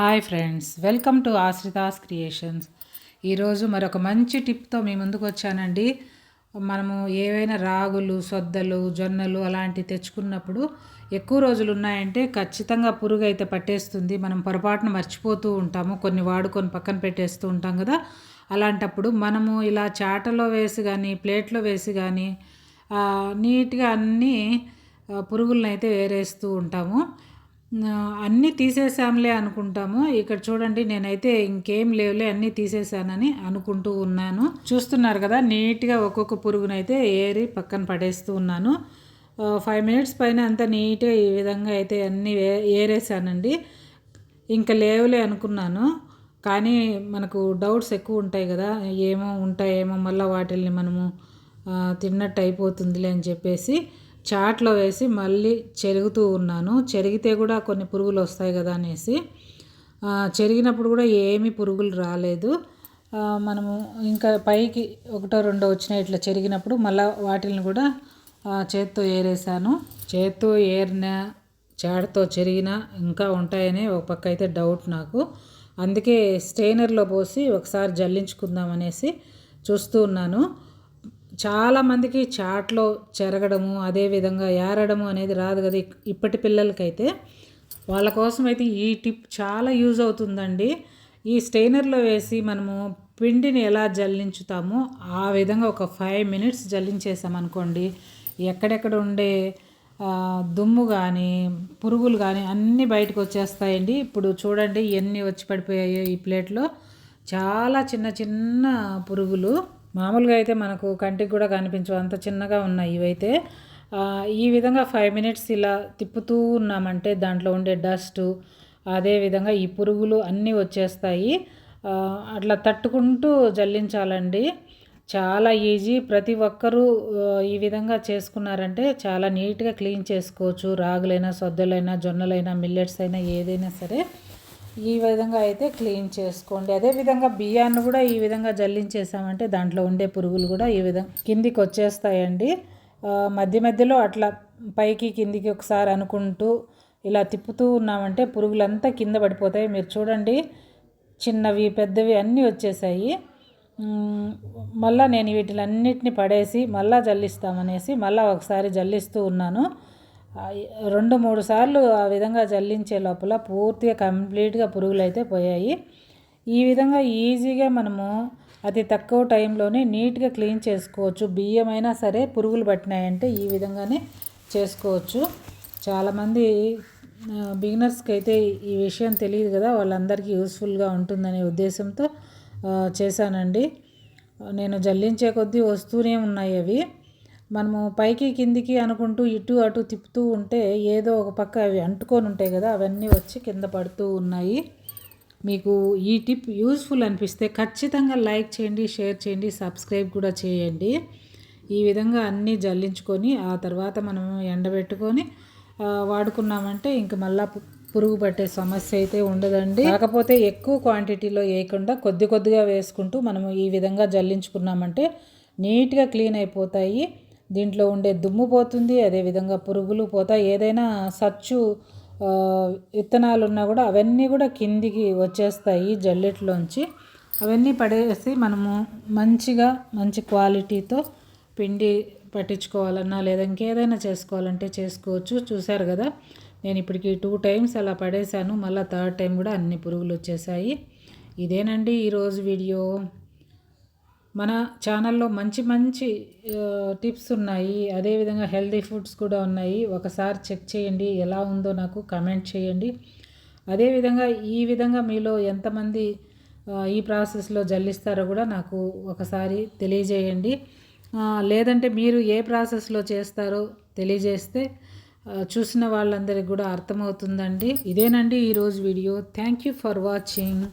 Hi friends welcome to Ashrita's creations ఈరోజు మరొక మంచి టిప్తో మీ ముందుకు వచ్చానండి. మనము ఏవైనా రాగులు సొద్దలు జొన్నలు అలాంటివి తెచ్చుకున్నప్పుడు ఎక్కువ రోజులు ఉన్నాయంటే ఖచ్చితంగా పురుగు అయితే పట్టేస్తుంది. మనం పొరపాటున మర్చిపోతూ ఉంటాము. కొన్ని వాడుకొని పక్కన పెట్టేస్తూ ఉంటాం కదా. అలాంటప్పుడు మనము ఇలా చాటలో వేసి కానీ ప్లేట్లో వేసి కానీ నీట్గా అన్నీ పురుగులను అయితే వేరేస్తూ ఉంటాము. అన్నీ తీసేసాంలే అనుకుంటాము. ఇక్కడ చూడండి నేనైతే ఇంకేం లేవులే అన్నీ తీసేసానని అనుకుంటూ ఉన్నాను. చూస్తున్నారు కదా నీట్గా ఒక్కొక్క పురుగునైతే ఏరి పక్కన పడేస్తూ ఉన్నాను. ఫైవ్ మినిట్స్ పైన అంతా నీట్గా ఈ విధంగా అయితే అన్నీ ఏరేసానండి ఇంకా లేవులే అనుకున్నాను. కానీ మనకు డౌట్స్ ఎక్కువ ఉంటాయి కదా ఏమో ఉంటాయేమో మళ్ళీ వాటిల్ని మనము తిన్నట్టు అయిపోతుందిలే అని చెప్పేసి. చాట్లో వేసి మళ్ళీ చెరుగుతూ ఉన్నాను. చెరిగితే కూడా కొన్ని పురుగులు వస్తాయి కదా అనేసి. చెరిగినప్పుడు కూడా ఏమీ పురుగులు రాలేదు. మనము ఇంకా పైకి ఒకటో రెండో వచ్చినాయి ఇట్లా చెరిగినప్పుడు మళ్ళీ వాటిని కూడా చేత్తో ఏరేసాను. చేత్తో ఏరిన చాడతో చెరిగిన ఇంకా ఉంటాయని ఒక పక్క అయితే డౌట్ నాకు. అందుకే స్టెయినర్లో పోసి ఒకసారి జల్లించుకుందాం అనేసి చూస్తూ ఉన్నాను. చాలామందికి చాట్లో చెరగడము అదేవిధంగా ఏరడము అనేది రాదు కదా ఇప్పటి పిల్లలకైతే. వాళ్ళ కోసం అయితే ఈ టిప్ చాలా యూజ్ అవుతుందండి. ఈ స్టెయినర్లో వేసి మనము పిండిని ఎలా జల్లించుతామో ఆ విధంగా ఒక ఫైవ్ మినిట్స్ జల్లించేసామనుకోండి ఎక్కడెక్కడ ఉండే దుమ్ము కానీ పురుగులు కానీ అన్నీ బయటకు వచ్చేస్తాయండి. ఇప్పుడు చూడండి ఎన్ని వచ్చి పడిపోయాయో ఈ ప్లేట్లో. చాలా చిన్న చిన్న పురుగులు. మామూలుగా అయితే మనకు కంటికి కూడా కనిపించవు. అంత చిన్నగా ఉన్నాయి ఇవైతే. ఈ విధంగా ఫైవ్ మినిట్స్ ఇలా తిప్పుతూ ఉన్నామంటే దాంట్లో ఉండే డస్ట్ అదేవిధంగా ఈ పురుగులు అన్నీ వచ్చేస్తాయి. అట్లా తట్టుకుంటూ జల్లించాలండి. చాలా ఈజీ ప్రతి ఒక్కరూ ఈ విధంగా చేసుకున్నారంటే చాలా నీట్గా క్లీన్ చేసుకోవచ్చు. రాగులైనా సొద్దలైనా జొన్నలైనా మిల్లెట్స్ అయినా ఏదైనా సరే. ఈ విధంగా అయితే క్లీన్ చేసుకోండి. అదేవిధంగా బియ్యాన్ని కూడా ఈ విధంగా జల్లించేసామంటే దాంట్లో ఉండే పురుగులు కూడా ఈ విధంగా కిందికి వచ్చేస్తాయండి. మధ్య మధ్యలో అట్లా పైకి కిందికి ఒకసారి అనుకుంటూ ఇలా తిప్పుతూ ఉన్నామంటే పురుగులంతా కింద పడిపోతాయి. మీరు చూడండి చిన్నవి పెద్దవి అన్నీ వచ్చేసాయి. మళ్ళీ నేను వీటిలన్నిటిని పడేసి మళ్ళీ జల్లిస్తామనేసి మళ్ళీ ఒకసారి జల్లిస్తూ ఉన్నాను. రెండు మూడు సార్లు ఆ విధంగా జల్లించే లోపల పూర్తిగా కంప్లీట్గా పురుగులు అయితే పోయాయి. ఈ విధంగా ఈజీగా మనము అతి తక్కువ టైంలోనే నీట్గా క్లీన్ చేసుకోవచ్చు. బియ్యం అయినా సరే పురుగులు పట్టినాయంటే ఈ విధంగానే చేసుకోవచ్చు. చాలామంది బిగినర్స్కి అయితే ఈ విషయం తెలియదు కదా వాళ్ళందరికీ యూస్ఫుల్గా ఉంటుందనే ఉద్దేశంతో చేశానండి. నేను జల్లించే కొద్దీ వస్తూనే ఉన్నాయి అవి. మనము పైకి కిందికి అనుకుంటూ ఇటు అటు తిప్పుతూ ఉంటే ఏదో ఒక పక్క అవి అంటుకొని ఉంటాయి కదా అవన్నీ వచ్చి కింద పడుతూ ఉన్నాయి. మీకు ఈ టిప్ యూస్ఫుల్ అనిపిస్తే ఖచ్చితంగా లైక్ చేయండి షేర్ చేయండి సబ్స్క్రైబ్ కూడా చేయండి. ఈ విధంగా అన్నీ జల్లించుకొని ఆ తర్వాత మనం ఎండబెట్టుకొని వాడుకున్నామంటే ఇంక మళ్ళా పురుగు పట్టే సమస్య అయితే ఉండదండి. కాకపోతే ఎక్కువ క్వాంటిటీలో వేయకుండా కొద్ది కొద్దిగా వేసుకుంటూ మనము ఈ విధంగా జల్లించుకున్నామంటే నీట్గా క్లీన్ అయిపోతాయి. దీంట్లో ఉండే దుమ్ము పోతుంది అదేవిధంగా పురుగులు పోతాయి. ఏదైనా సచ్చు విత్తనాలు ఉన్నా కూడా అవన్నీ కూడా కిందికి వచ్చేస్తాయి జల్లెట్లోంచి. అవన్నీ పడేసి మనము మంచిగా మంచి క్వాలిటీతో పిండి పట్టించుకోవాలన్నా లేదా ఇంకేదైనా చేసుకోవాలంటే చేసుకోవచ్చు. చూశారు కదా నేను ఇప్పటికి టూ టైమ్స్ అలా పడేశాను. మళ్ళీ థర్డ్ టైం కూడా అన్ని పురుగులు వచ్చేసాయి. ఇదేనండి ఈరోజు వీడియో. మన ఛానల్లో మంచి మంచి టిప్స్ ఉన్నాయి. అదేవిధంగా హెల్దీ ఫుడ్స్ కూడా ఉన్నాయి. ఒకసారి చెక్ చేయండి. ఎలా ఉందో నాకు కమెంట్ చేయండి. అదేవిధంగా ఈ విధంగా మీలో ఎంతమంది ఈ ప్రాసెస్లో జల్లిస్తారో కూడా నాకు ఒకసారి తెలియజేయండి. లేదంటే మీరు ఏ ప్రాసెస్లో చేస్తారో తెలియజేస్తే చూసిన వాళ్ళందరికీ కూడా అర్థమవుతుందండి. ఇదేనండి ఈరోజు video. Thank you for watching